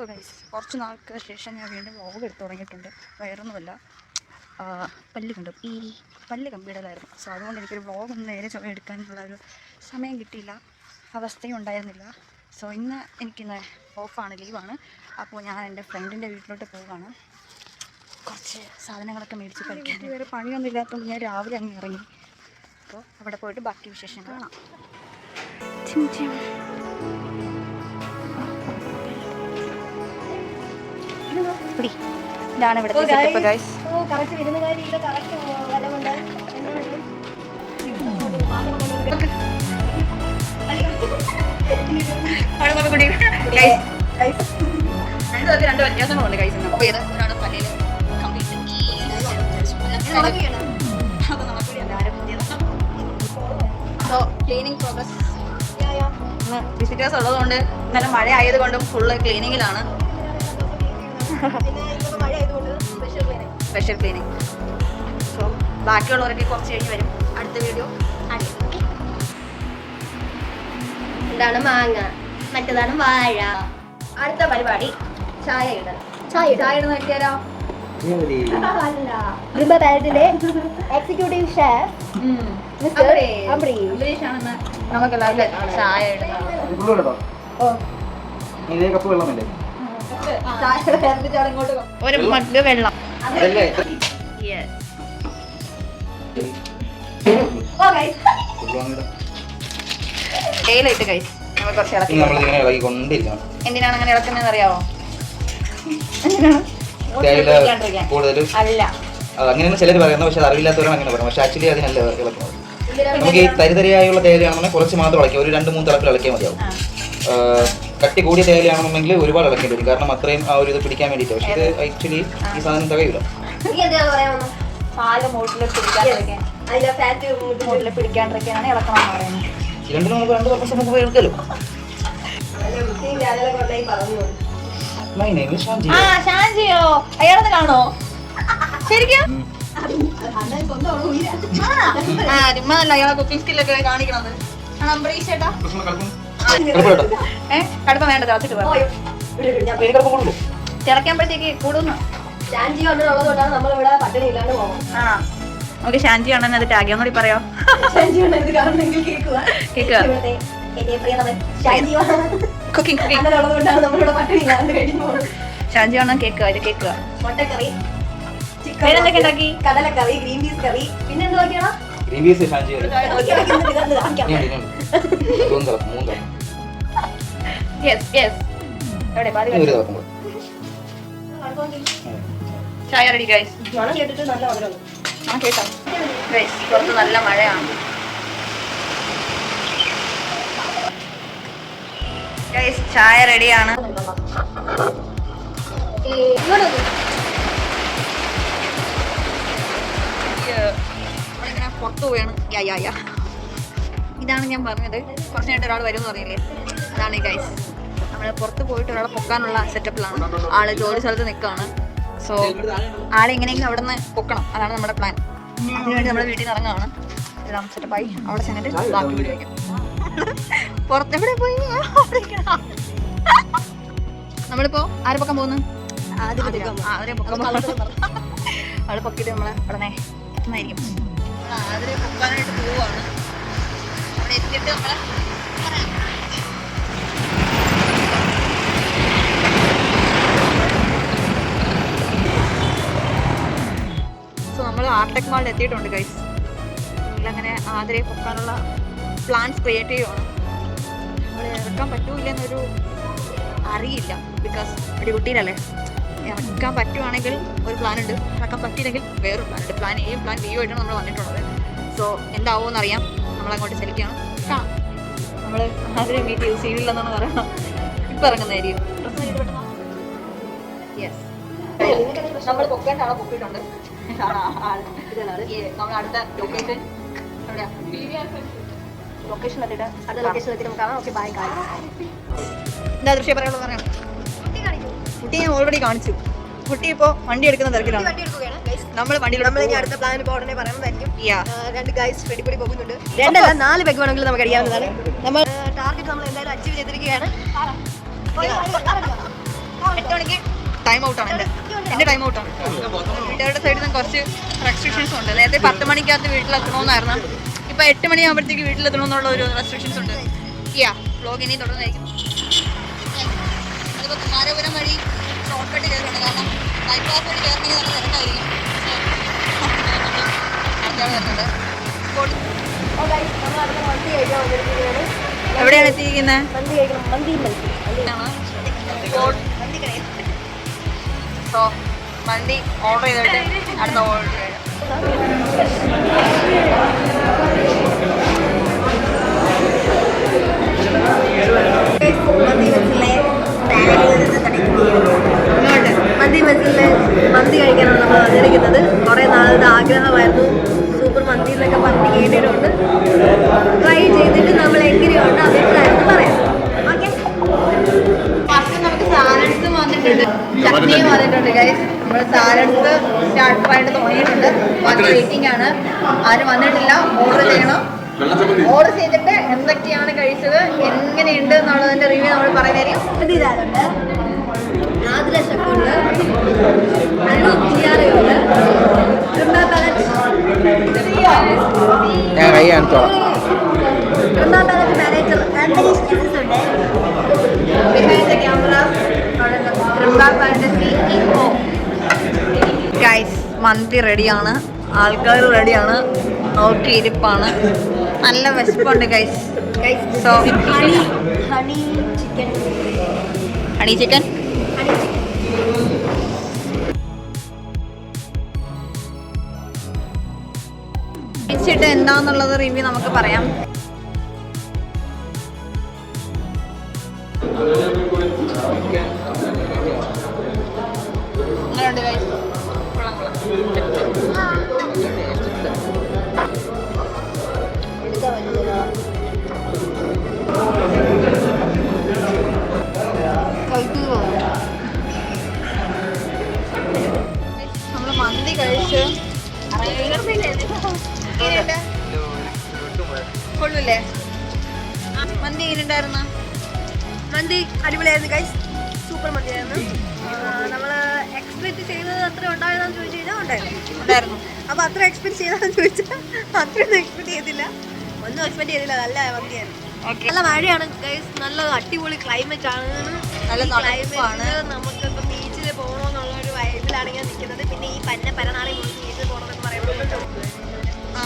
So guys കുറച്ച് നാൾക്ക് ശേഷം ഞാൻ വീണ്ടും വ്ളോഗ് എടുത്ത് തുടങ്ങിയിട്ടുണ്ട്. വേറൊന്നുമല്ല. പല്ല് കണ്ടു. ഈ പല്ല് കമ്പിയിടലായിരുന്നു. സോ അതുകൊണ്ട് എനിക്കൊരു വ്ളോഗ് ഒന്നും നേരെ ചുമ എടുക്കാനുള്ള ഒരു സമയം കിട്ടിയില്ല. അവസ്ഥയും ഉണ്ടായിരുന്നില്ല. സോ ഇന്ന് എനിക്കിന്ന് ഓഫാണ് ലീവാണ് അപ്പോൾ ഞാൻ എന്റെ ഫ്രണ്ടിന്റെ വീട്ടിലോട്ട് പോവുകയാണ്. കുറച്ച് സാധനങ്ങളൊക്കെ മേടിച്ച് കഴിക്കാൻ. വേറെ പണിയൊന്നും ഇല്ലാത്തതുകൊണ്ട് ഞാൻ രാവിലെ അങ്ങ് ഇറങ്ങി. അപ്പോൾ അവിടെ പോയിട്ട് ബാക്കി വിശേഷങ്ങൾ കാണാം. ചിം ചിം. പിടി ഇതാണ് ഇവിടുത്തെ സെറ്റപ്പ് ഗൈസ് വരവുണ്ട് രണ്ട് വ്യത്യാസങ്ങളുണ്ട് പല്ലിൽ കംപ്ലീറ്റ് നമുക്ക് സോ ക്ലീനിങ് പ്രോഗ്രസ് ഇന്ന് വിസിറ്റേഴ്സ് ഉള്ളതുകൊണ്ട് നല്ല മഴ ആയതുകൊണ്ടും ഫുള്ള് ക്ലീനിങ്ങിലാണ് സ്പെഷ്യൽ ക്ലീനിങ് സോ ബാക്കിയുള്ളവരൊക്കെ കുറച്ച് കഴിഞ്ഞ് വരും. അടുത്ത വീഡിയോ ഇതാണ് മാങ്ങ? മറ്റേതാണ് വാഴ. അടുത്ത പരിപാടി. ചായ ഇടണം. ചായ ചായ ഇടുന്ന നോക്കിയാലോ ബ്രിംബ പാരറ്റിന്റെ എക്സിക്യൂട്ടീവ് ഷെഫ് നമുക്കെല്ലാവരും ചായ ഓ. ഇതേ കപ്പ് വെള്ളമല്ലേ ഒരു മഗ് വെള്ളം. തേയിലിട്ട് കഴിച്ച് നമ്മൾ കുറച്ച് ഇളക്കി. എന്തിനാണ് അങ്ങനെ ഇളക്കുന്നതെന്ന് അറിയാവോ എന്തിനാണ്. അല്ല. അങ്ങനെയാണ് ചിലർ പറയുന്നത് പക്ഷെ അറിവില്ലാത്തവരും അങ്ങനെ പറയുന്നത് പക്ഷെ ആക്ച്വലി അതിനല്ല ഇളക്കുന്നത്. നമുക്ക് ഈ തരിതരിയായുള്ള തേയിലയാണെന്നുണ്ടെങ്കിൽ കുറച്ച് മാത്രം ഇളക്കുക ഒരു രണ്ട് മൂന്ന് തിളപ്പിൽ ഇളക്കിയാൽ മതിയാവും. കട്ടി കൂടിയ തേയിലയാണെന്നുണ്ടെങ്കിൽ ഒരുപാട് ഇളക്കേണ്ടി വരും. കാരണം അത്രയും ആ ഒരു ഇത് പിടിക്കാൻ വേണ്ടിയിട്ട്. പക്ഷെ ഇത് ആക്ച്വലി ഈ സാധനം തികയില്ല പാൽ മൂട്ടിൽ പിടിക്കാണ്ടിരിക്കാൻ. അതിന്റെ ഫാറ്റ് മൂട്ടിൽ പിടിക്കാണ്ടിരിക്കാനാണ് ഇളക്കണം എന്ന് പറയുന്നത് രണ്ടിനും നമുക്ക് രണ്ട് പർപ്പസ് നമുക്ക് ഉപയോഗിക്കാമല്ലോ ആളുകളെ കൊണ്ടായി പറഞ്ഞു. മൈ നെയിം ഇസ് ഷാൻജി ആ ഷാൻജിയോ. അയാളെന്ന് കാണോ? ശരിക്കും? ആ ചുമ്മാല്ല അയാളെ കുക്കിംഗ് സ്കില്ലൊക്കെ കാണിക്കണത്. ആണ് അംബരീഷ് ചേട്ടാ? ഏ കടുപ്പം വേണ്ട തിളച്ചിട്ട് പറയാം തിളയ്ക്കുമ്പോഴത്തേക്ക് കൂടുന്നു ഷാൻജി ഉള്ളതുകൊണ്ടാണ് കൊണ്ടാണ് നമ്മളിവിടെ പട്ടിണി ഇല്ലാണ്ട് പോകുന്നത് ആ നമുക്ക് ഷാൻജി ആണെന്ന് അത് ടാഗ് ഒന്നുകൂടി പറയോ ഷാൻജി കൊണ്ട് ഇത് കാണുന്നെങ്കിൽ കേൾക്കുക കേൾക്കുക കുക്കിംഗ് കുക്കിംഗ് ഉള്ളതുകൊണ്ടാണ് ഉള്ളത് കൊണ്ടാണ് നമ്മളിവിടെ പട്ടിണി ഇല്ലാണ്ട് കഴിഞ്ഞു പോകുന്നത് ഷാൻജി ആണെന്ന് കേൾക്കുക ഇത് കേൾക്കുക മുട്ടക്കറി ചിക്കൻ വേറെന്തൊക്കെ ഉണ്ടാക്കി കടലക്കറി ഗ്രീൻ പീസ് കറി പിന്നെ എന്ത് ഗ്രീൻ പീസ് ഷാൻജി യെസ് യെസ് എവിടെ പാതി ചായ റെഡി ഗൈസ് മണം കേട്ടിട്ട് നല്ല മധുരം ആ കേട്ടോ. ഗൈസ് പുറത്ത് നല്ല മഴയാണ്. ഗൈസ് ചായ റെഡിയാണ് പുറത്തു പോവുകയാണ്. യാ യാ യാ ഇതാണ് ഞാൻ പറഞ്ഞത്. കുറച്ച് കഴിഞ്ഞിട്ട് ഒരാൾ വരും എന്ന് പറഞ്ഞില്ലേ? അതാണ് ഈ ഗൈസ് പുറത്ത് പോയിട്ട് ഒരാളെ പൊക്കാനുള്ള സെറ്റപ്പിലാണ് ആൾ ജോലി സ്ഥലത്ത് നിൽക്കുകയാണ് സോ ആളെ എങ്ങനെയെങ്കിലും അവിടെ നിന്ന് പൊക്കണം. അതാണ് നമ്മുടെ പ്ലാൻ അതിനുവേണ്ടി നമ്മുടെ വീട്ടിൽ നിന്ന് ഇറങ്ങുകയാണ്. എല്ലാം സെറ്റപ്പായി അവിടെ ചെന്നിട്ട് ബാക്കി വീട് വയ്ക്കും. പുറത്ത് എവിടെ പോയി? നമ്മളിപ്പോ ആരെ പൊക്കാൻ പോകുന്നു? അവിടെ പൊക്കിട്ട് അവരെ പൊക്കാൻ അവളെ പൊക്കിയിട്ട് നമ്മളെ ഉടനെ എത്തുന്നതായിരിക്കും. അതിനെ പൊക്കാനായിട്ട് പോവാണ് അവിടെ എത്തിയിട്ട് നമ്മളെ പറയാം. ആർടെക് മാളിൽ എത്തിയിട്ടുണ്ട് ഗൈസ് അങ്ങനെ ആതിരെ പൊക്കാനുള്ള പ്ലാൻസ് ക്രിയേറ്റ് ചെയ്യുവാണ്. നമ്മൾ ഇറക്കാൻ പറ്റൂല എന്നൊരു അറിയില്ല ബിക്കോസ് ഒരു കുട്ടിയിലല്ലേ ഇറക്കാൻ പറ്റുവാണെങ്കിൽ ഒരു പ്ലാൻ ഉണ്ട്. ഇറക്കാൻ പറ്റിയില്ലെങ്കിൽ വേറൊരു പ്ലാൻ ഉണ്ട്. പ്ലാൻ എയും പ്ലാൻ ബിയും ആയിട്ടാണ് നമ്മൾ വന്നിട്ടുള്ളത്. സോ എന്താവുമെന്ന് അറിയാം നമ്മളങ്ങോട്ട് ചലിക്കണം കാണാം നമ്മൾ ആതിരെ മീറ്റ് യൂസ് ചെയ്തില്ലെന്നാണ് പറയണം. ഇപ്പം ഇറങ്ങുന്നതായിരിക്കും യെസ് നമ്മൾ പൊക്കേണ്ട ആളെ പൊക്കിയിട്ടുണ്ട്. നമ്മൾ അടുത്ത ലൊക്കേഷൻ ലൊക്കേഷൻ എത്തിയിട്ട് അടുത്ത ലൊക്കേഷൻ എത്തി നമുക്ക് കാണാം. ഓക്കെ ബൈ കാര്യം എന്താ ദൃശ്യം പറയാനുള്ളത് പറയാം? കുട്ടി ഞാൻ ഓൾറെഡി കാണിച്ചു. കുട്ടി ഇപ്പോ വണ്ടി എടുക്കുന്ന തിരക്കിലാണ്. നമ്മൾ വണ്ടി നമ്മൾ ഇനി അടുത്ത പ്ലാൻ ഇപ്പോൾ ഉടനെ പറയുന്നതായിരിക്കും. രണ്ട് ഗൈസ് വെടിപ്പൊടി പോകുന്നുണ്ട്. രണ്ടല്ല നാല് പെഗ് വേണമെങ്കിലും നമുക്ക് അടിയാവുന്നതാണ് നമ്മൾ ടാർഗറ്റ് നമ്മൾ എന്തായാലും അച്ചീവ് ചെയ്തിരിക്കുകയാണ്. ടൈം ഔട്ടാണ് എന്റെ. എന്റെ ടൈം ഔട്ടാണ് വീട്ടുകാരുടെ സൈഡിൽ നിന്ന് കുറച്ച് റെസ്ട്രിക്ഷൻസ് ഉണ്ട്. നേരത്തെ പത്ത് മണിക്കകത്ത് വീട്ടിലെത്തണമെന്നായിരുന്നു ഇപ്പം എട്ട് മണിയാകുമ്പോഴത്തേക്ക് വീട്ടിലെത്തണമെന്നുള്ള ഒരു റെസ്ട്രിക്ഷൻസ് ഉണ്ട്. യാ വ്ലോഗ് ഇനി തുടർന്നായിരിക്കും അതിപ്പോൾ കുമാരപുരം വഴി ഷോർട്ട് കട്ട് കയറുന്നുണ്ട്. കാരണം ബൈപ്പാസ് വഴി കയറണമെങ്കിൽ നല്ല തിരക്കായിരിക്കും. എവിടെയാണ് വരുന്നുണ്ട് ഇപ്പോൾ ഓ സോ മന്തി ഓർഡർ ചെയ്തിട്ട് അടുത്ത ഓർഡർ മന്തി മെസ്സിലെ മന്തി കഴിക്കാനാണ് നമ്മൾ വന്നിരിക്കുന്നത് കുറേ നാളുടെ ആഗ്രഹമായിരുന്നു. സൂപ്പർ മന്തി എന്നൊക്കെ പറഞ്ഞ് കേട്ടിട്ടുണ്ട്. വെയിറ്റിംഗ് ആണ്. ആരും വന്നിട്ടില്ല. ഓർഡർ ചെയ്യണം. ഓർഡർ ചെയ്തിട്ട് എന്തൊക്കെയാണ് കഴിച്ചത് എങ്ങനെയുണ്ട് എന്നുള്ളതിന്റെ റിവ്യൂ നമ്മൾ പറയുന്നതായിരിക്കും ഞാൻ കൈ കാണിച്ചോളാം. ഗൈസ് മന്തി റെഡിയാണ് ആൾക്കാർ റെഡിയാണ്. നോക്കി ഇരിപ്പാണ്. നല്ല വിശപ്പുണ്ട് guys so honey chicken honey chicken honey chicken കഴിച്ചിട്ട് എന്താന്നുള്ളത് റിവ്യൂ നമുക്ക് പറയാം. ഗൈസ് സൂപ്പർ മന്തിയായിരുന്നു നമ്മൾ എക്സ്പെക്ട് ചെയ്തത് അത്ര ഉണ്ടായതെന്ന് ചോദിച്ചു കഴിഞ്ഞാൽ ഉണ്ടായിരുന്നു. ഉണ്ടായിരുന്നു. അപ്പോൾ അത്ര എക്സ്പെക്ട് ചെയ്താന്ന് ചോദിച്ചാൽ അത്രയൊന്നും എക്സ്പെക്ട് ചെയ്തില്ല. ഒന്നും എക്സ്പെക്ട് ചെയ്തില്ല. നല്ല മന്തിയായിരുന്നു ഓക്കെ നല്ല മഴയാണ് ഗൈസ് നല്ല അടിപൊളി ക്ലൈമറ്റ് ആണ്. നല്ല ക്ലൈമറ്റ് നമുക്ക് ഇപ്പം ബീച്ചിൽ പോകണമെന്നുള്ള ഒരു വൈബിലാണ് ഞാൻ നിൽക്കുന്നത് പിന്നെ ഈ പന്ന പരനാളെ പോയി ബീച്ചിൽ പോകണമെന്ന് പറയുമ്പോൾ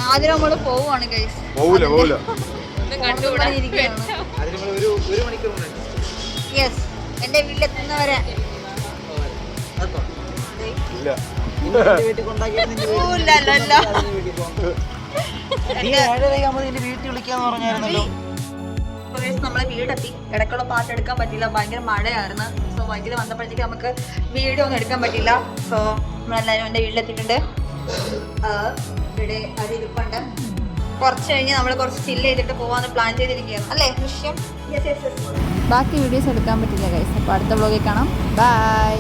ആദ്യം നമ്മൾ പോവുകയാണ് ഗൈസ് പോവൂല പോവൂല. കണ്ടുപിടാനിരിക്കുകയാണ് ഒരു ഒരു മണിക്കൂർ യെസ് എന്റെ വീട്ടിലെത്തുന്നവരെ ഇല്ല. വീട്ടിൽ വിളിക്കാന്ന് പറഞ്ഞായിരുന്നല്ലോ. നമ്മളെ വീടെത്തി. ഇടയ്ക്കുള്ള പാട്ട് എടുക്കാൻ പറ്റില്ല ഭയങ്കര മഴയായിരുന്നു. സോ ഭയങ്കര വന്നപ്പോഴത്തേക്ക് നമുക്ക് വീഡിയോ ഒന്നും എടുക്കാൻ പറ്റില്ല സോ നമ്മളെല്ലാവരും എന്റെ വീട്ടിലെത്തിയിട്ടുണ്ട്. ഇവിടെ അരിയിരിപ്പുണ്ട് കുറച്ച് കഴിഞ്ഞ് നമ്മൾ കുറച്ച് ചില്ല് ചെയ്തിട്ട് പോകാമെന്ന് പ്ലാൻ ചെയ്തിരിക്കുകയാണ്. അല്ലേ ദൃശ്യം? ബാക്കി വീഡിയോസ് എടുക്കാൻ പറ്റില്ല ഗൈസ് അപ്പോൾ അടുത്ത വ്ളോഗിൽ കാണാം. ബൈ